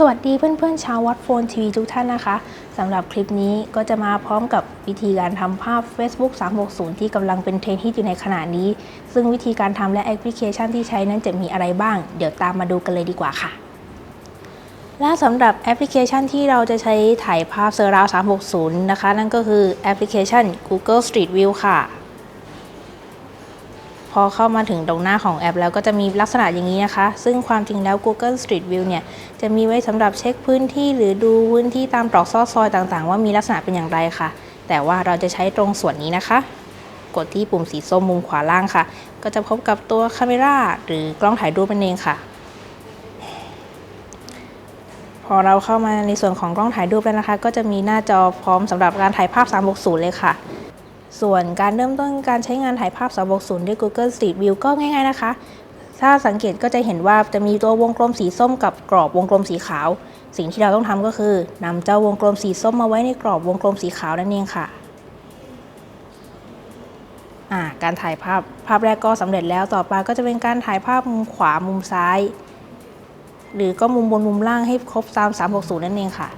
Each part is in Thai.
สวัสดีเพื่อนๆชาววัดโฟนทีวีทุกท่านนะคะสำหรับคลิปนี้ก็จะมาพร้อมกับวิธีการทำภาพ Facebook 360 ที่กำลังเป็นเทรนด์ฮิตอยู่ในขณะนี้ ซึ่งวิธีการทำและแอปพลิเคชันที่ใช้นั้นจะมีอะไรบ้าง เดี๋ยวตามมาดูกันเลยดีกว่าค่ะ และสำหรับแอปพลิเคชันที่เราจะใช้ถ่ายภาพเซอร์ราว360 นะคะ นั่นก็คือแอปพลิเคชัน Google Street View ค่ะ พอเข้ามาถึงตรงหน้าของแอป แล้วก็จะมีลักษณะอย่างนี้นะคะ ซึ่งความจริงแล้ว Google Street View เนี่ย จะมีไว้สำหรับเช็คพื้นที่หรือดูพื้นที่ตามตรอกซอกซอยต่างๆ ว่ามีลักษณะเป็นอย่างไรค่ะ แต่ว่าเราจะใช้ตรงส่วนนี้นะคะ กดที่ปุ่มสีส้มมุมขวาล่างค่ะ ก็จะพบกับตัวคาเมราหรือกล้องถ่ายรูปนั่นเองค่ะ พอเราเข้ามาในส่วนของกล้องถ่ายรูปแล้วนะคะ ก็จะมีหน้าจอพร้อมสำหรับการถ่ายภาพ360เลยค่ะ ส่วนการเริ่มต้นการใช้งานถ่ายภาพ360ด้วย Google Street View ก็ง่ายๆนะคะ ถ้าสังเกตก็จะเห็นว่าจะมีตัววงกลมสีส้มกับกรอบวงกลมสีขาว สิ่งที่เราต้องทำก็คือ นำเจ้าวงกลมสีส้มมาไว้ในกรอบวงกลมสีขาวนั่นเองค่ะการถ่ายภาพภาพแรกก็สำเร็จแล้วต่อไปก็จะเป็นการถ่ายภาพมุมขวามุมซ้าย หรือก็มุมบนมุมล่างให้ครบตาม360 นั่นเองค่ะ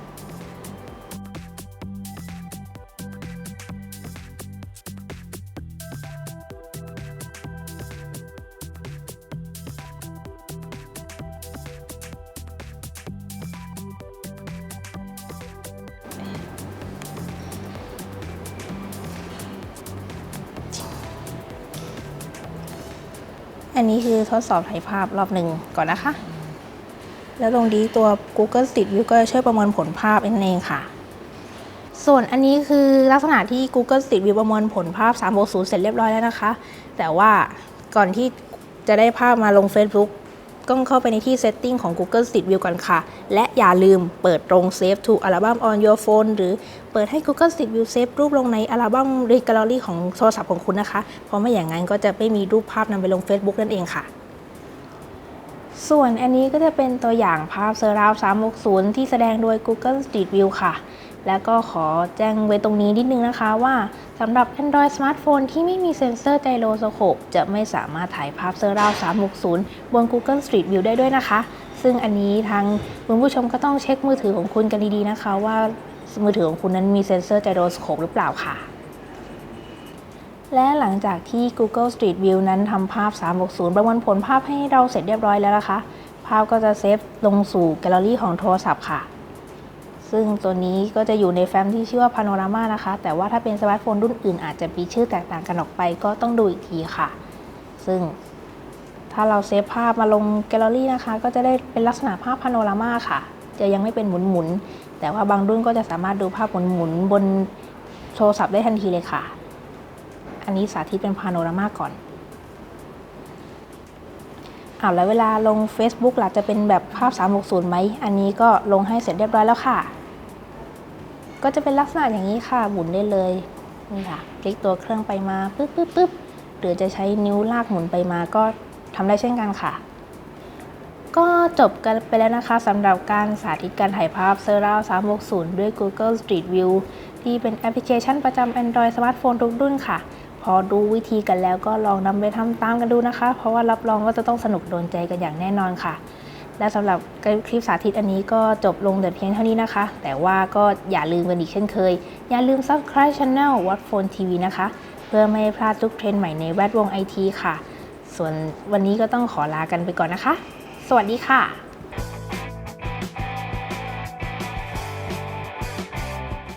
อันนี้คือทดสอบถ่ายภาพรอบหนึ่งก่อนนะคะ แล้วตรงนี้ตัว Google Street View ก็จะช่วยประเมินผลภาพนั่นเองค่ะ ส่วนอันนี้คือลักษณะที่ Google Street View ประเมินผลภาพ360เสร็จเรียบร้อยแล้วนะคะ แต่ว่าก่อนที่จะได้ภาพมาลง Facebook ก็เข้าไปในที่ Setting ของ Google Street View ก่อนค่ะ และอย่าลืมเปิดตรง Save to Album on your phone หรือเปิดให้ Google Street View เซฟรูปลงในอัลบั้มรือ Gallery ของโทรศัพท์ของคุณนะคะ เพราะไม่อย่างนั้นก็จะไม่มีรูปภาพนำไปลง Facebook นั่นเองค่ะ ส่วนอันนี้ก็จะเป็นตัวอย่างภาพเซอร์ราว360 ที่แสดงโดย Google Street View ค่ะ แล้วก็ขอแจ้งไว้ตรงนี้นิดนึงนะคะว่าสำหรับ Android Smartphone ที่ไม่มีเซ็นเซอร์ไจโรสโคปจะไม่สามารถถ่ายภาพเซอร์ราว360 บน Google Street View ได้ด้วยนะคะ ซึ่งอันนี้ทางคุณผู้ชมก็ต้องเช็คมือถือของคุณกันดีๆนะคะ ว่ามือถือของคุณนั้นมีเซ็นเซอร์ไจโรสโคปหรือเปล่าค่ะ และหลังจากที่ Google Street View นั้นทำภาพ 360 ประมวลผลภาพให้เราเสร็จเรียบร้อยแล้วนะคะ ภาพก็จะเซฟลงสู่แกลเลอรี่ของโทรศัพท์ค่ะ ซึ่งตัวนี้ก็จะอยู่ในแฟ้มที่ชื่อว่า Panorama นะคะ แต่ว่าถ้าเป็นสมาร์ทโฟนรุ่นอื่นอาจจะมีชื่อแตกต่างกันออกไปก็ต้องดูอีกทีค่ะ ซึ่งถ้าเราเซฟภาพมาลงแกลเลอรี่นะคะ ก็จะได้เป็นลักษณะภาพ Panorama ค่ะ จะยังไม่เป็นหมุนๆแต่ว่าบางรุ่นก็จะสามารถดูภาพหมุนๆบนโทรศัพท์ได้ทันทีเลยค่ะ อันนี้สาธิตเป็นพาโนรามาก่อนอ้าวแล้วเวลาลง Facebook ล่ะจะเป็นแบบภาพ 360ไหม อันนี้ก็ลงให้เสร็จเรียบร้อยแล้วค่ะ ก็จะเป็นลักษณะอย่างนี้ค่ะหมุนได้เลยนี่ค่ะคลิกตัวเครื่องไปมาปึ๊บปึ๊บปึ๊บหรือจะใช้นิ้วลากหมุนไปมาก็ทำได้เช่นกันค่ะ ก็จบกันไปแล้วนะคะสำหรับการสาธิตการถ่ายภาพเซอร์ราว360 ด้วย Google Street View ที่เป็นแอปพลิเคชันประจำ Android สมาร์ทโฟนทุกรุ่นค่ะ พอรู้วิธีกันแล้วก็ลองนำไปทำตามกันดูนะคะ เพราะว่ารับรองว่าจะต้องสนุกโดนใจกันอย่างแน่นอนค่ะ และสำหรับคลิปสาธิตอันนี้ก็จบลงแต่เพียงเท่านี้นะคะ แต่ว่าก็อย่าลืมกันอีกเช่นเคย อย่าลืม subscribe channel w a t Phone TV นะคะ เพื่อไม่ให้พลาดทุกเทรนด์ใหม่ในแวดวงไอทีค่ะ ส่วนวันนี้ก็ต้องขอลากันไปก่อนนะคะ สวัสดีค่ะ